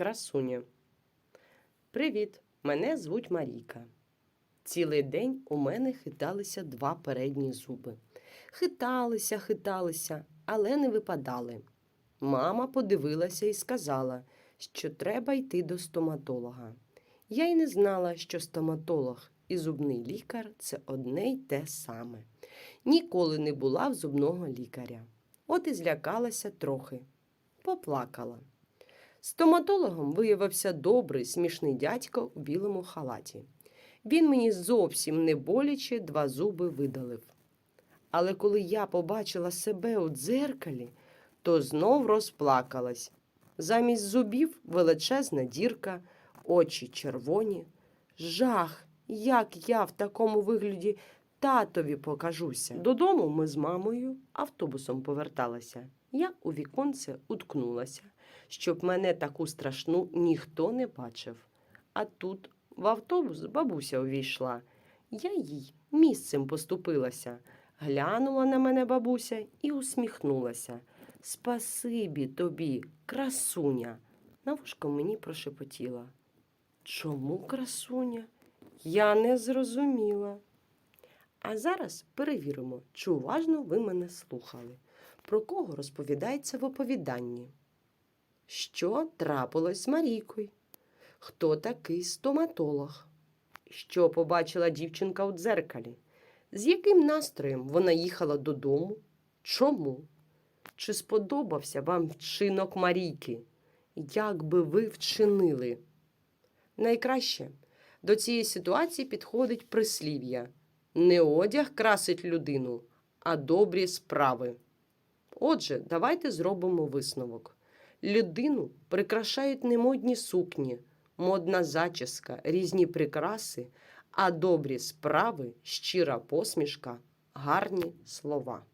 Красуня. Привіт! Мене звуть Марійка. Цілий день у мене хиталися два передні зуби. Хиталися, хиталися, але не випадали. Мама подивилася і сказала, що треба йти до стоматолога. Я й не знала, що стоматолог і зубний лікар це одне й те саме. Ніколи не була в зубного лікаря. От і злякалася трохи, поплакала. Стоматологом виявився добрий, смішний дядько у білому халаті. Він мені зовсім не боляче два зуби видалив. Але коли я побачила себе у дзеркалі, то знов розплакалась. Замість зубів величезна дірка, очі червоні. Жах, як я в такому вигляді татові покажуся. Додому ми з мамою автобусом поверталася. Я у віконце уткнулася, щоб мене таку страшну ніхто не бачив. А тут в автобус бабуся увійшла. Я їй місцем поступилася. Глянула на мене бабуся і усміхнулася. Спасибі тобі, красуня. На вушко мені прошепотіла. Чому красуня? Я не зрозуміла. А зараз перевіримо, чи уважно ви мене слухали. Про кого розповідається в оповіданні? Що трапилось з Марійкою? Хто такий стоматолог? Що побачила дівчинка у дзеркалі? З яким настроєм вона їхала додому? Чому? Чи сподобався вам вчинок Марійки? Як би ви вчинили? Найкраще до цієї ситуації підходить прислів'я. Не одяг красить людину, а добрі справи. Отже, давайте зробимо висновок. Людину прикрашають немодні сукні, модна зачіска, різні прикраси, а добрі справи, щира посмішка, гарні слова.